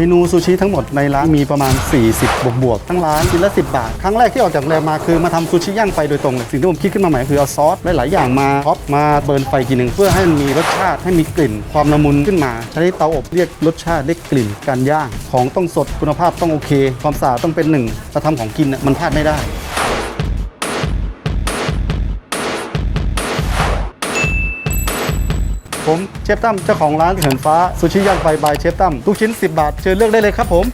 เมนูซูชิทั้งหมดในร้านมีประมาณ 40 บวกบวกทั้งร้านชิ้นละ10 บาท ครั้งแรกที่ออกจากโรงแรมมาคือมาทำซูชิย่างไฟโดยตรงเลยสิ่งที่ผมคิดขึ้นมาใหม่คือเอาซอสหลายๆอย่างมาท็อปมาเบิร์นไฟทีหนึ่งเพื่อให้มันมีรสชาติให้มีกลิ่น ความละมุนขึ้นมาใช้เตาอบเรียกรสชาติได้กลิ่นการย่าง ของต้องสดคุณภาพต้องโอเค ความสะอาดต้องเป็นหนึ่งเราทำของกินน่ะมันพลาดไม่ได้ ผมเชฟตั้มเจ้าของร้านเหินฟ้าซูชิย่างไฟบายเชฟตั้มทุกชิ้น 10 บาท เชิญเลือกได้เลยครับผม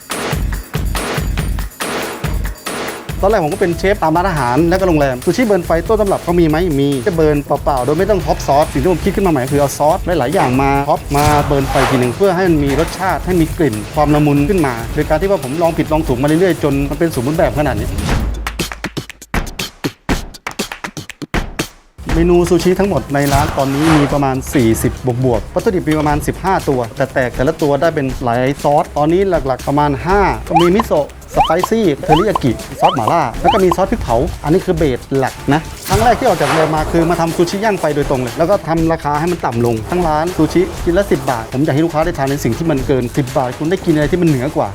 ตอนแรกผมก็เป็นเชฟตามร้านอาหารและก็โรงแรมซูชิเบิร์นไฟต้นตำรับเขามีไหมมีจะเบิร์นเปล่าๆโดยไม่ต้องท็อปซอสสิ่งที่ผมคิดขึ้นมาใหม่คือเอาซอสหลายๆอย่างมาท็อปมาเบิร์นไฟทีหนึ่งเพื่อให้มันมีรสชาติให้มีกลิ่น ความละมุนขึ้นมาโดยการที่ว่าผมลองผิดลองถูกมาเรื่อยๆจนมันเป็นสมบูรแบบขนาดนี้ เมนูซูชิทั้งหมดในร้านตอนนี้มีประมาณ 40 บวกบวกวัตถุดิบมีประมาณ 15 ตัว แต่แตกแต่ละตัวได้เป็นหลายซอส ตอนนี้หลักๆประมาณ 5 ก็มีมิโซะสไปซี่เทอริยากิ ซอสหม่าล่า แล้วก็มีซอสพริกเผา อันนี้คือเบสหลักนะ ครั้งแรกที่ออกจากโรงแรมาคือมาทำซูชิย่างไฟโดยตรงเลย แล้วก็ทำราคาให้มันต่ำลง ทั้งร้านซูชิชิ้นละ 10 บาท ผมอยากให้ลูกค้าได้ทานในสิ่งที่มันเกิน 10 บาท คุณได้กินอะไรที่มันเหนือกว่า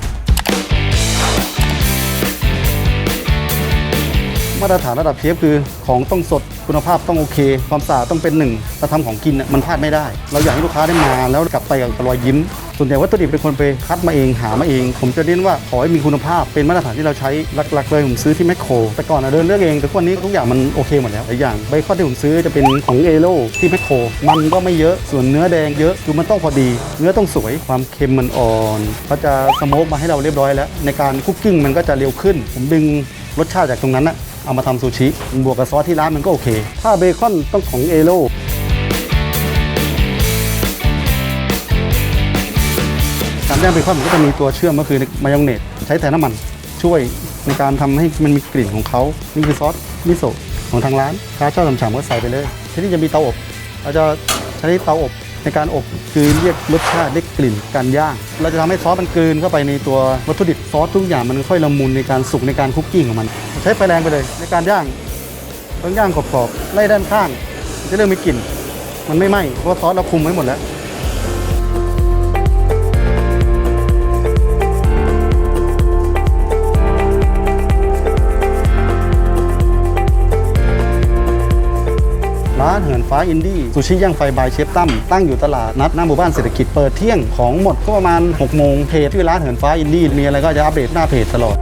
มาตรฐานระดับเชฟคือของต้องสดคุณภาพต้องโอเค ความสะอาดต้องเป็นหนึ่งเราทำของกินน่ะมันพลาดไม่ได้ เราอยากให้ลูกค้าได้มาแล้วกลับไปกับรอยยิ้ม ส่วนใหญ่วัตถุดิบเป็นคนไปคัดมาเองหามาเอง ผมจะเน้นว่าขอให้มีคุณภาพเป็นมาตรฐานที่เราใช้หลักๆเลยผมซื้อที่แมคโครแต่ก่อนนะเดินเลือกเองแต่ทุกวันนี้ทุกอย่างมันโอเคหมดแล้วหลายอย่างใบข้อที่ผมซื้อจะเป็นของเอโ o ที่แมคโครมันก็ไม่เยอะส่วนเนื้อแดงเยอะคือมันต้องพอดี เนื้อต้องสวยความเค็มมันอ่อนเขาจะสโมกมาให้เราเรียบร้อยแล้ว ในการคุกกิ้งมันก็จะเร็วขึ้น ผมดึงรสชาติจากตรงนั้นนะ เอามาทำซูชิ บวกกับซอสที่ร้านมันก็โอเค ถ้าเบคอนต้องของเอโ o การย่างเบคอนมันก็จะมีตัวเชื่อมก็คือมายองเนสใช้แต่น้ำมันช่วยในการทำให้มันมีกลิ่นของเขานี่คือซอสมิโซะของทางร้านถ้าชอบฉ่ำๆก็ใส่ไปเลย ที่นี้จะมีเตาอบ เราจะใช้เตาอบ ในการอบคือเรียกรสชาติได้กลิ่นการย่าง เราจะทำให้ซอสมันกลืนเข้าไปในตัววัตถุดิบซอสทุกอย่างมันค่อยละมุนในการสุกในการคุกกิ้งของมัน ใช้ไฟแรงไปเลย ในการย่างต้องย่างกรอบๆไล่ด้านข้างจะเริ่มมีกลิ่น มันไม่ไหม้เพราะซอสเราคุมไว้หมดแล้ว ร้านเหินฟ้าอินดี้ซูชิย่างไฟบายเชฟตั้มตั้งอยู่ตลาดนัดหน้าหมู่บ้านเศรษฐกิจเปิดเที่ยงของหมดก็ประมาณ6โมงเพจที่ร้านเหินฟ้าอินดี้มีอะไรก็จะอัปเดตหน้าเพจตลอด